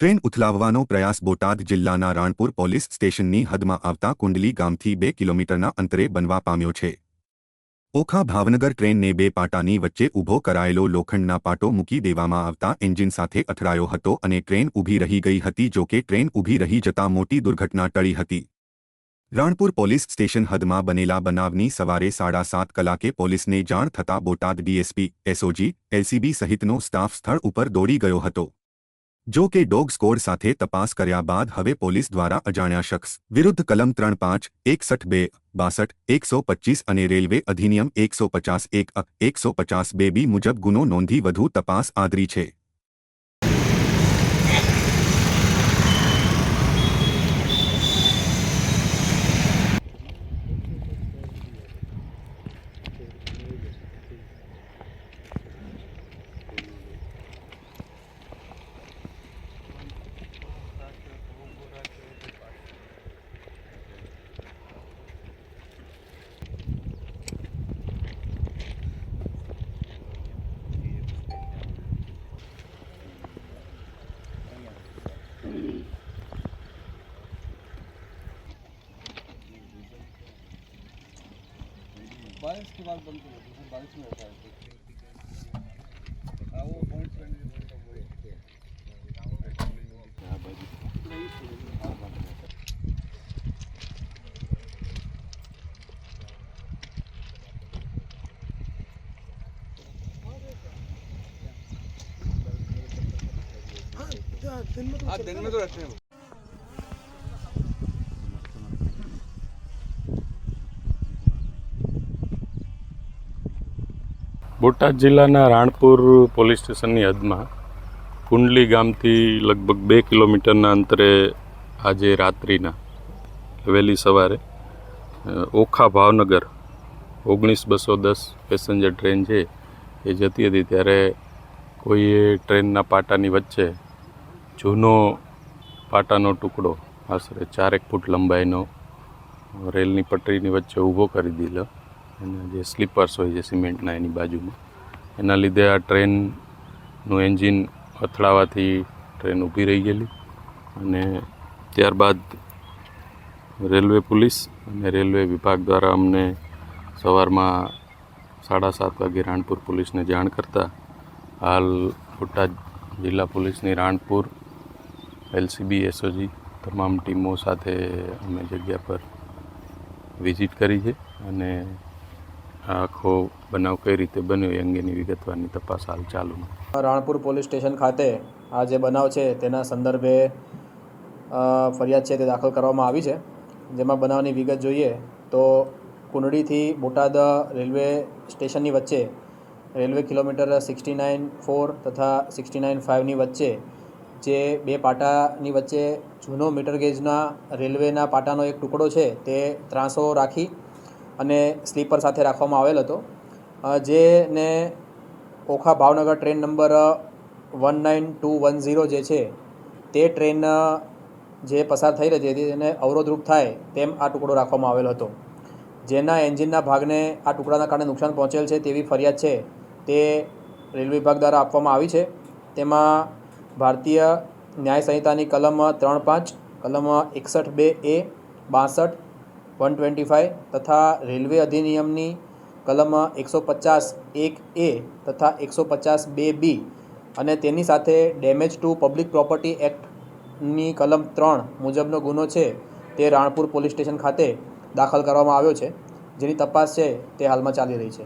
Train ઉથલાવવાનો પ્રયાસ બોટાદ જિલ્લાના Ranpur police સ્ટેશનની હદમાં આવતા કુંડલી ગામથી બે કિલોમીટરના અંતરે બનવા પામ્યો છે. ઓખા ભાવનગર ટ્રેનને બે પાટાની વચ્ચે ઊભો કરાયેલો લોખંડના પાટો મૂકી દેવામાં આવતા એન્જિન સાથે અથડાયો હતો અને ટ્રેન ઊભી રહી ગઈ હતી જો કે ટ્રેન ઊભી રહી જતા મોટી દુર્ઘટના ટળી હતી. રાણપુર પોલીસ સ્ટેશન હદમાં બનેલા બનાવની સવારે સાડા સાત કલાકે પોલીસને જાણ થતાં બોટાદ ડીએસપી, એસઓજી, એલસીબી સહિતનો સ્ટાફ સ્થળ ઉપર દોડી ગયો હતો. જો કે ડોગ સ્કોર સાથે તપાસ કર્યા બાદ હવે પોલીસ દ્વારા અજાણ્યા શખ્સ વિરુદ્ધ કલમ ત્રણ પાંચ, એકસઠ બે, બાસઠ, એકસો પચીસ અને રેલવે અધિનિયમ એકસો પચાસ એક એકસો પચાસ બે બી મુજબ ગુનો નોંધી વધુ તપાસ આદરી છે. बारिश के बाद बंद करो फिर बारिश में होता है हाँ वो पॉइंट हाँ दिन में तो रहते हैं બોટાદ જિલ્લાના રાણપુર પોલીસ સ્ટેશનની હદમાં કુંડલી ગામથી લગભગ બે કિલોમીટરના અંતરે આજે રાત્રિના, વહેલી સવારે ઓખા ભાવનગર ઓગણીસ બસો દસ પેસેન્જર ટ્રેન છે, એ જતી હતી ત્યારે કોઈએ ટ્રેનના પાટાની વચ્ચે જૂનો પાટાનો ટુકડો, આશરે ચારેક ફૂટ લંબાઈનો, રેલની પટરીની વચ્ચે ઊભો કરી દીધો. અને જે સ્લીપર્સ હોય છે સિમેન્ટના એની બાજુમાં, એના લીધે આ ટ્રેનનું એન્જિન અથડાવાથી ટ્રેન ઊભી રહી ગયેલી અને ત્યારબાદ રેલવે પોલીસ અને રેલવે વિભાગ દ્વારા અમને સવારમાં સાડા સાત વાગે રાણપુર પોલીસને જાણ કરતાં હાલ બોટાદ જિલ્લા પોલીસની રાણપુર, એલસીબી, એસઓજી તમામ ટીમો સાથે અમે જગ્યા પર વિઝિટ કરી છે અને આખો બનાવ કઈ રીતે બન્યો એ અંગેની વિગતવારની તપાસ હાલ ચાલુ રાણપુર પોલીસ સ્ટેશન ખાતે આ જે બનાવ છે, તેના સંદર્ભે ફરિયાદ છે તે દાખલ કરવામાં આવી છે. જેમાં બનાવની વિગત જોઈએ તો કુંડળીથી બોટાદ રેલવે સ્ટેશનની વચ્ચે, railway kilometre sixty nine four તથા સિક્સટી નાઇન ફાઇવની વચ્ચે, જે બે પાટાની વચ્ચે જૂનો મીટર ગેજના રેલવેના પાટાનો એક ટુકડો છે, તે ત્રાસો રાખી અને સ્લીપર સાથે રાખવામાં આવેલ હતો. જેને Okha Bhavnagar train number one nine two one zero જે છે, તે ટ્રેન જે પસાર થઈ રહી હતી તેને અવરોધરૂપ થાય તેમ આ ટુકડો રાખવામાં આવેલો હતો. જેના એન્જિનના ભાગને આ ટુકડાના કારણે નુકસાન પહોંચેલ છે તેવી ફરિયાદ છે તે રેલવે વિભાગ દ્વારા આપવામાં આવી છે. તેમાં ભારતીય ન્યાય સંહિતાની કલમ ત્રણ પાંચ, કલમ એકસઠ બે એ, બાસઠ વન ટ્વેન્ટી ફાઇવ તથા રેલવે અધિનિયમની કલમ એકસો પચાસ એક એ તથા એકસો પચાસ બે બી અને તેની સાથે ડેમેજ ટુ પબ્લિક પ્રોપર્ટી એક્ટની કલમ ત્રણ મુજબનો ગુનો છે તે રાણપુર પોલીસ સ્ટેશન ખાતે દાખલ કરવામાં આવ્યો છે. જેની તપાસ છે તે હાલમાં ચાલી રહી છે.